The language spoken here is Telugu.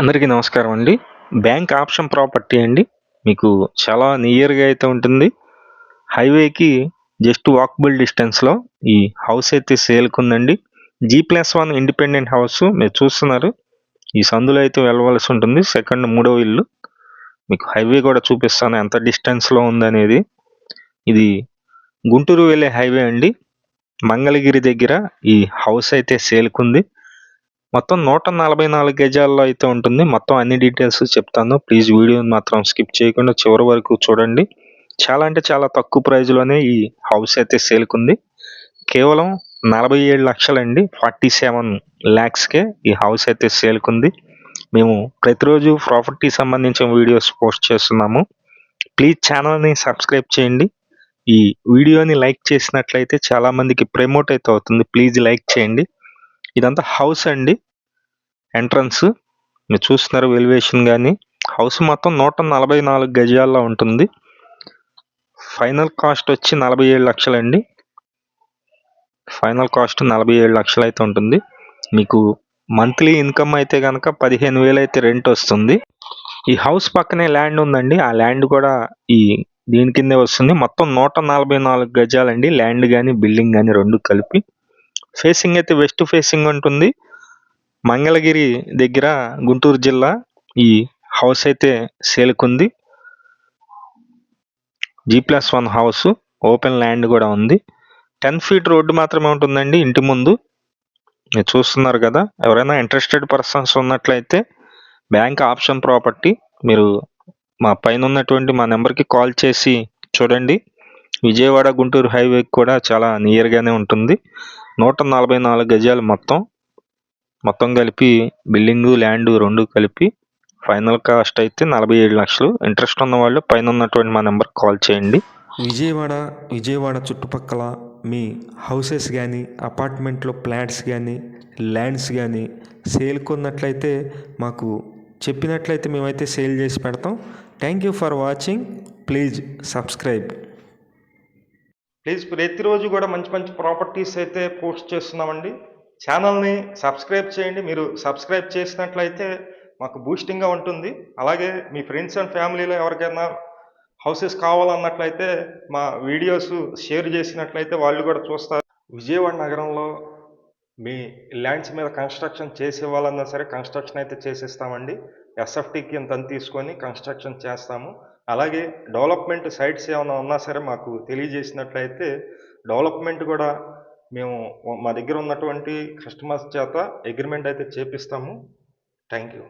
అందరికీ నమస్కారం అండి. బ్యాంక్ ఆప్షన్ ప్రాపర్టీ అండి. మీకు చాలా నియర్గా అయితే ఉంటుంది. హైవేకి జస్ట్ వాకబుల్ డిస్టెన్స్లో ఈ హౌస్ అయితే సేల్కి ఉందండి G plus one independent house మీరు చూస్తున్నారు. ఈ సందులో అయితే వెళ్ళవలసి ఉంటుంది. సెకండ్ మూడో ఇల్లు. మీకు హైవే కూడా చూపిస్తాను. ఎంత డిస్టెన్స్లో ఉందనేది. ఇది గుంటూరు వెళ్ళే హైవే అండి. మంగళగిరి దగ్గర ఈ హౌస్ అయితే సేల్కుంది మొత్తం నూట నలభై నాలుగు గజాల్లో అయితే ఉంటుంది. మొత్తం అన్ని డీటెయిల్స్ చెప్తాను. ప్లీజ్ వీడియోని మాత్రం స్కిప్ చేయకుండా చివరి వరకు చూడండి. చాలా అంటే చాలా తక్కువ ప్రైజ్లోనే ఈ హౌస్ అయితే సేల్కుంది. కేవలం నలభై ఏడు లక్షలండి. ఫార్టీ సెవెన్ ల్యాక్స్కే ఈ హౌస్ అయితే సేల్కుంది. మేము ప్రతిరోజు ప్రాపర్టీ సంబంధించిన వీడియోస్ పోస్ట్ చేస్తున్నాము. ప్లీజ్ ఛానల్ని సబ్స్క్రైబ్ చేయండి. ఈ వీడియోని లైక్ చేసినట్లయితే చాలామందికి ప్రమోట్ అయితే అవుతుంది. ప్లీజ్ లైక్ చేయండి. ఇదంతా హౌస్ అండి. ఎంట్రన్స్. మీరు చూస్తున్నారు వెలివేషన్ కానీ హౌస్ మొత్తం నూట నలభై నాలుగు గజాల్లో ఉంటుంది. ఫైనల్ కాస్ట్ వచ్చి నలభై ఏడు లక్షలండి. ఫైనల్ కాస్ట్ నలభై ఏడు లక్షలు అయితే ఉంటుంది. మీకు మంత్లీ ఇన్కమ్ అయితే కనుక పదిహేను వేలు అయితే రెంట్ వస్తుంది. ఈ హౌస్ పక్కనే ల్యాండ్ ఉందండి. ఆ ల్యాండ్ కూడా ఈ దీని కిందే వస్తుంది. మొత్తం నూట నలభై నాలుగు గజాలండి. ల్యాండ్ కానీ బిల్డింగ్ కానీ రెండు కలిపి ఫేసింగ్ అయితే వెస్ట్ ఫేసింగ్ ఉంటుంది. మంగళగిరి దగ్గర గుంటూరు జిల్లా ఈ హౌస్ అయితే సేలుకుంది G plus one house open land కూడా ఉంది. టెన్ ఫీట్ రోడ్డు మాత్రమే ఉంటుందండి ఇంటి ముందు. మీరు చూస్తున్నారు కదా ఎవరైనా ఇంట్రెస్టెడ్ పర్సన్స్ ఉన్నట్లయితే బ్యాంక్ ఆప్షన్ ప్రాపర్టీ మీరు మా పైన ఉన్నటువంటి మా నెంబర్కి కాల్ చేసి చూడండి. విజయవాడ గుంటూరు హైవే కూడా చాలా నియర్గానే ఉంటుంది. నూట నలభై నాలుగు గజాలు మొత్తం మొత్తం కలిపి బిల్డింగు ల్యాండ్ రెండు కలిపి ఫైనల్ కాస్ట్ అయితే నలభై ఏడు లక్షలు. ఇంట్రెస్ట్ ఉన్న వాళ్ళు పైన ఉన్నటువంటి మా నెంబర్ కాల్ చేయండి. విజయవాడ విజయవాడ చుట్టుపక్కల మీ హౌసెస్ కానీ అపార్ట్మెంట్లో ఫ్లాట్స్ కానీ ల్యాండ్స్ కానీ సేల్కున్నట్లయితే మాకు చెప్పినట్లయితే మేమైతే సేల్ చేసి పెడతాం. Thank you for watching. Please subscribe. Please ప్రతిరోజు కూడా మంచి మంచి ప్రాపర్టీస్ అయితే పోస్ట్ చేస్తున్నామండి. ఛానల్ని సబ్స్క్రైబ్ చేయండి. మీరు సబ్స్క్రైబ్ చేసినట్లయితే మాకు బూస్టింగ్గా ఉంటుంది. అలాగే మీ ఫ్రెండ్స్ అండ్ ఫ్యామిలీలో ఎవరికైనా హౌసెస్ కావాలన్నట్లయితే మా వీడియోస్ షేర్ చేసినట్లయితే వాళ్ళు కూడా చూస్తారు. విజయవాడ నగరంలో మీ ల్యాండ్స్ మీద కన్స్ట్రక్షన్ చేసేవాళ్ళన్నా సరే కన్స్ట్రక్షన్ అయితే చేసేస్తామండి. ఎస్ఎఫ్టీకి ఇంత తీసుకొని కన్స్ట్రక్షన్ చేస్తాము. అలాగే డెవలప్మెంట్ సైట్స్ ఏమైనా ఉన్నా సరే మాకు తెలియజేసినట్లయితే డెవలప్మెంట్ కూడా మేము మా దగ్గర ఉన్నటువంటి కస్టమర్స్ చేత అగ్రిమెంట్ అయితే చేపిస్తాము. Thank you.